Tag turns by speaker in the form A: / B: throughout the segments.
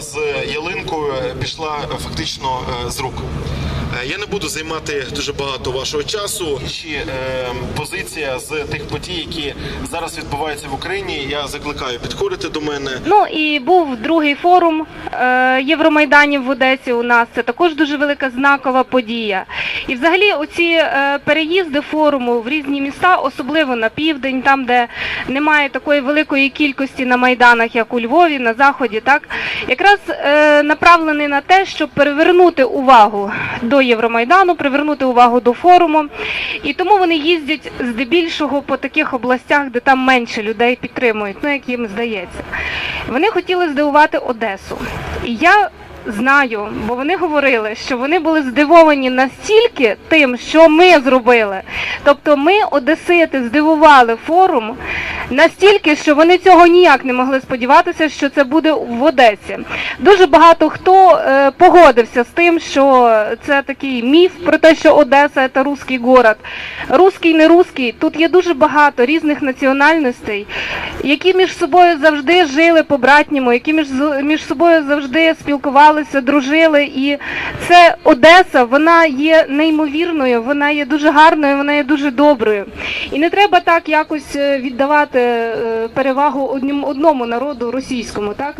A: З ялинкою пішла фактично е, з рук. Е, Я не буду займати дуже багато вашого часу. Ще позиція з тих подій, які зараз відбуваються в Україні. Я закликаю підходити до мене.
B: Ну і був другий форум е, Євромайданів в Одесі. У нас це також дуже велика знакова подія. І взагалі, оці е, переїзди форуму в різні міста, особливо на південь, там де немає такої великої кількості на майданах, як у Львові, на заході, так якраз направлений на те, щоб перевернути увагу до Євромайдану, привернути увагу до форуму. І тому вони їздять здебільшого по таких областях, де там менше людей підтримують, ну як їм здається. Вони хотіли здивувати Одесу. І я знаю, бо вони говорили, що вони були здивовані настільки тим, що ми зробили. Тобто ми, Одесити, здивували форум настільки, що вони цього ніяк не могли сподіватися, що це буде в Одесі. Дуже багато хто е, погодився з тим, що це такий міф про те, що Одеса це русський город. Руський, не руський. Тут є дуже багато різних національностей, які між собою завжди жили по-братньому, які між, між собою завжди спілкувалися, дружили. І це Одеса, вона є неймовірною, вона є дуже гарною, вона є дуже доброю. І не треба так якось е, віддавати е, перевагу одному народу російському, так?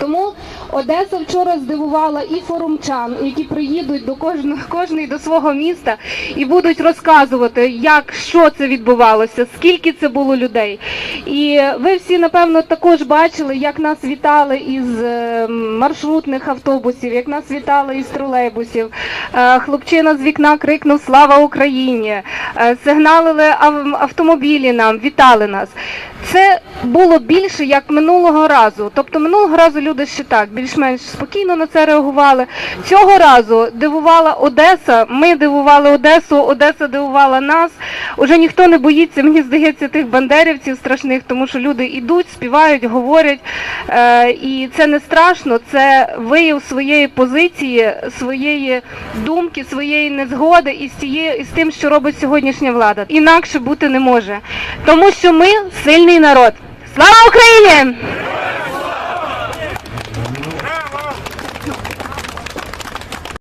B: Тому Одеса вчора здивувала і форумчан, які приїдуть до кожного кожний до свого міста і будуть розказувати, як що це відбувалося, скільки це було людей. І ви всі напевно також бачили, як нас вітали із е, маршрутних автобусів, як нас вітали із тролейбусів. Е, Хлопчина з вікна крикнув Слава Україні! Е, Сигналили автомобілі нам, вітали нас. Це було більше як минулого разу. Тобто минулого разу люди ще так більш-менш спокійно на це реагували. Цього разу дивувала Одеса. Ми дивували Одесу, Одеса дивувала нас. Уже ніхто не боїться, мені здається, тих бандерівців страшних, тому що люди йдуть, співають, говорять. Е, і це не страшно, це вияв своєї позиції, своєї думки, своєї незгоди із тією із тим, що робить сьогоднішня влада. Інакше бути не може. Тому що ми сильний народ. Слава Україні!